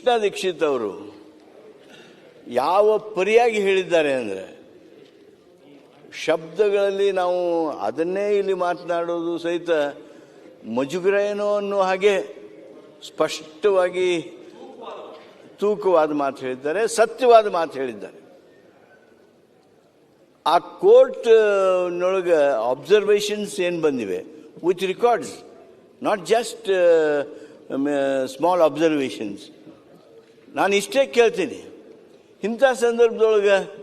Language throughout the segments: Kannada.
ಕೃಷ್ಣ ದೀಕ್ಷಿತ್ ಅವರು ಯಾವ ಪರಿಯಾಗಿ ಹೇಳಿದ್ದಾರೆ ಅಂದರೆ ಶಬ್ದಗಳಲ್ಲಿ ನಾವು ಅದನ್ನೇ ಇಲ್ಲಿ ಮಾತನಾಡೋದು ಸಹಿತ ಮುಜುಗರ ಏನೋ ಅನ್ನೋ ಹಾಗೆ ಸ್ಪಷ್ಟವಾಗಿ ತೂಕವಾದ ಮಾತು ಹೇಳಿದ್ದಾರೆ, ಸತ್ಯವಾದ ಮಾತು ಹೇಳಿದ್ದಾರೆ. ಆ ಕೋರ್ಟ್ ನೊಳಗೆ ಅಬ್ಸರ್ವೇಷನ್ಸ್ ಏನು ಬಂದಿವೆ? With records not just small observations ನಾನು ಇಷ್ಟೇ ಕೇಳ್ತೀನಿ. ಇಂಥ ಸಂದರ್ಭದೊಳಗೆ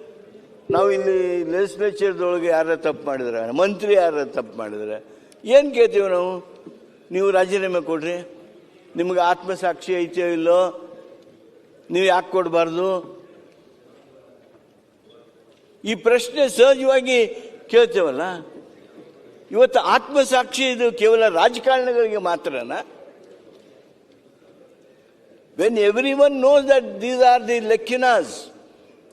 ನಾವು ಇಲ್ಲಿ ಲೆಜಿಸ್ಲೇಚರ್ದೊಳಗೆ ಯಾರ ತಪ್ಪು ಮಾಡಿದ್ರೆ, ಮಂತ್ರಿ ಯಾರ ತಪ್ಪು ಮಾಡಿದ್ರೆ, ಏನು ಕೇಳ್ತೀವಿ ನಾವು? ನೀವು ರಾಜೀನಾಮೆ ಕೊಡ್ರಿ. ನಿಮ್ಗೆ ಆತ್ಮಸಾಕ್ಷಿ ಐತೆಯೋ ಇಲ್ಲೋ, ನೀವು ಯಾಕೆ ಕೊಡಬಾರ್ದು? ಈ ಪ್ರಶ್ನೆ ಸಹಜವಾಗಿ ಕೇಳ್ತೇವಲ್ಲ? ಇವತ್ತು ಆತ್ಮಸಾಕ್ಷಿ ಇದು ಕೇವಲ ರಾಜಕಾರಣಿಗಳಿಗೆ ಮಾತ್ರನಾ? When everyone knows that these are the ಲೆಕ್ಕಿನಾಸ್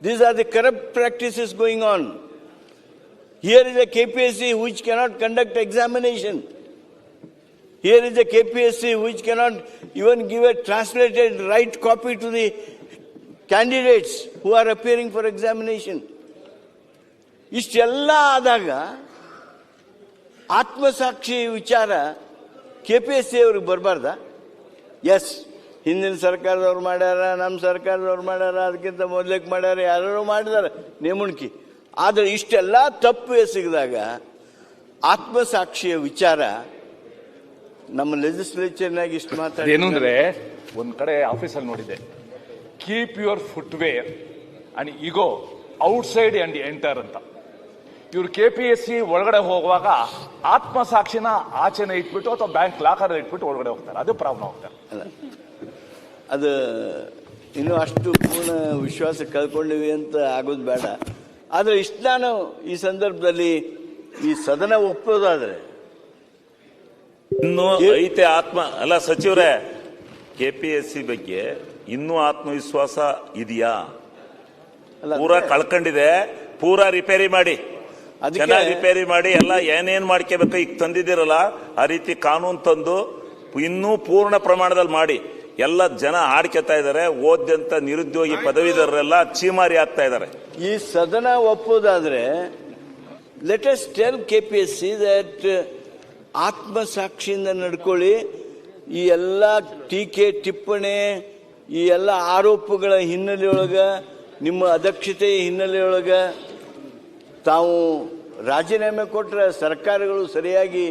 these are the corrupt practices going on. Here is a KPSC which cannot conduct examination. Here is a KPSC which cannot even give a translated right copy to the candidates who are appearing for examination. ಇಷ್ಟೆಲ್ಲ ಆದಾಗ ಆತ್ಮಸಾಕ್ಷಿ ವಿಚಾರ ಕೆ ಪಿ ಎಸ್ ಸಿ ಅವ್ರಿಗೆ ಬರಬಾರ್ದ ಎಸ್ ಹಿಂದಿನ ಸರ್ಕಾರದವ್ರು ಮಾಡ್ಯಾರ ನಮ್ಮ ಸರ್ಕಾರದವ್ರು ಮಾಡ್ಯಾರ ಅದಕ್ಕಿಂತ ಮೊದಲಕ್ಕೆ ಮಾಡ್ಯಾರ ಯಾರು ಮಾಡಿದಾರೆ ನೇಮುಣಿಕೆ. ಆದರೆ ಇಷ್ಟೆಲ್ಲ ತಪ್ಪು ಎಸಗಿದಾಗ ಆತ್ಮಸಾಕ್ಷಿಯ ವಿಚಾರ ನಮ್ಮ ಲೆಜಿಸ್ಲೇಚರ್ನಾಗ ಇಷ್ಟು ಮಾತಾಡಿ ಏನು ಅಂದ್ರೆ ಒಂದ್ ಕಡೆ ಆಫೀಸಲ್ಲಿ ನೋಡಿದೆ keep your footwear and ego outside and enter ಅಂತ. ಇವ್ರು ಕೆ ಪಿ ಎಸ್ ಸಿ ಒಳಗಡೆ ಹೋಗುವಾಗ ಆತ್ಮಸಾಕ್ಷಿನ ಆಚೆನೆ ಇಟ್ಬಿಟ್ಟು ಅಥವಾ ಬ್ಯಾಂಕ್ ಲಾಕರ್ ಇಟ್ಬಿಟ್ಟು ಒಳಗಡೆ ಹೋಗ್ತಾರೆ. ಅದು ಪ್ರಾಬ್ಲಮ್ ಅಲ್ಲ ಅದು ಇನ್ನೂ ಅಷ್ಟು ಪೂರ್ಣ ವಿಶ್ವಾಸ ಕಳ್ಕೊಂಡಿವಿ ಅಂತ ಆಗೋದು ಬೇಡ. ಆದರೆ ಇಷ್ಟು ನಾನು ಈ ಸಂದರ್ಭದಲ್ಲಿ ಈ ಸದನ ಒಪ್ಪೋದಾದರೆ. ಇನ್ನೂ ಐತೆ ಆತ್ಮ ಅಲ್ಲ ಸಚಿವರೇ ಕೆಪಿಎಸ್ಸಿ ಬಗ್ಗೆ ಇನ್ನೂ ಆತ್ಮವಿಶ್ವಾಸ ಇದೆಯಾ? ಪೂರ ಕಳ್ಕೊಂಡಿದೆ ಪೂರಾ ರಿಪೇರಿ ಮಾಡಿ. ಚೆನ್ನಾಗಿ ರಿಪೇರಿ ಮಾಡಿ ಎಲ್ಲ ಏನೇನ್ ಮಾಡ್ಕೋಬೇಕು ಈಗ ತಂದಿದ್ದೀರಲ್ಲ ಆ ರೀತಿ ಕಾನೂನು ತಂದು ಇನ್ನೂ ಪೂರ್ಣ ಪ್ರಮಾಣದಲ್ಲಿ ಮಾಡಿ. ಎಲ್ಲ ಜನ ಆಡ್ಕೊತಾ ಇದ್ದಾರೆ. ಓದ್ಯಂತ ನಿರುದ್ಯೋಗಿ ಪದವೀಧರರೆಲ್ಲ ಚೀಮಾರಿ ಆಗ್ತಾ ಇದ್ದಾರೆ. ಈ ಸದನ ಒಪ್ಪೋದಾದ್ರೆ let us tell K P S C that ಆತ್ಮಸಾಕ್ಷಿಯಿಂದ ನಡ್ಕೊಳ್ಳಿ. ಈ ಎಲ್ಲ ಟೀಕೆ, ಟಿಪ್ಪಣಿ, ಈ ಎಲ್ಲ ಆರೋಪಗಳ ಹಿನ್ನೆಲೆಯೊಳಗೆ, ನಿಮ್ಮ ಅಧ್ಯಕ್ಷತೆ ಹಿನ್ನೆಲೆಯೊಳಗೆ ತಾವು ರಾಜೀನಾಮೆ ಕೊಟ್ಟರೆ ಸರ್ಕಾರಗಳು ಸರಿಯಾಗಿ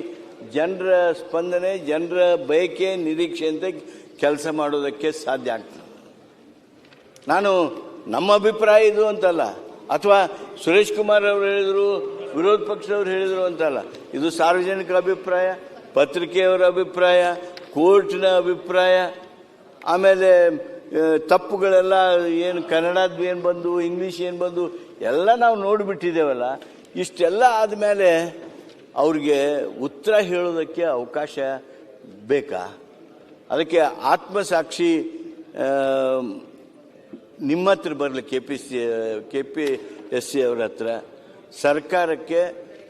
ಜನರ ಸ್ಪಂದನೆ, ಜನರ ಬಯಕೆ ನಿರೀಕ್ಷೆಯಂತೆ ಕೆಲಸ ಮಾಡೋದಕ್ಕೆ ಸಾಧ್ಯ ಆಗ್ತದೆ. ನಾನು ನಮ್ಮ ಅಭಿಪ್ರಾಯ ಇದು ಅಂತಲ್ಲ. ಅಥವಾ ಸುರೇಶ್ ಕುಮಾರ್ ಅವರು ಹೇಳಿದರು, ವಿರೋಧ ಪಕ್ಷದವ್ರು ಹೇಳಿದರು ಅಂತಲ್ಲ. ಇದು ಸಾರ್ವಜನಿಕರ ಅಭಿಪ್ರಾಯ, ಪತ್ರಿಕೆಯವರ ಅಭಿಪ್ರಾಯ, ಕೋರ್ಟ್ನ ಅಭಿಪ್ರಾಯ, ಆಮೇಲೆ ತಪ್ಪುಗಳೆಲ್ಲ ಏನು ಕನ್ನಡದ್ದು ಏನು ಬಂದು, ಇಂಗ್ಲೀಷ್ ಏನು ಬಂದು, ಎಲ್ಲ ನಾವು ನೋಡಿಬಿಟ್ಟಿದ್ದೇವಲ್ಲ. ಇಷ್ಟೆಲ್ಲ ಆದಮೇಲೆ ಅವ್ರಿಗೆ ಉತ್ತರ ಹೇಳೋದಕ್ಕೆ ಅವಕಾಶ ಬೇಕಾ? ಅದಕ್ಕೆ ಆತ್ಮಸಾಕ್ಷಿ ನಿಮ್ಮ ಹತ್ರ ಬರಲಿ K P C K P S C ಅವರ ಹತ್ರ. ಸರ್ಕಾರಕ್ಕೆ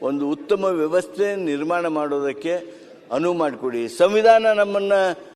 ಒಂದು ಉತ್ತಮ ವ್ಯವಸ್ಥೆ ನಿರ್ಮಾಣ ಮಾಡೋದಕ್ಕೆ ಅನುವು ಮಾಡಿಕೊಡಿ. ಸಂವಿಧಾನ ನಮ್ಮನ್ನು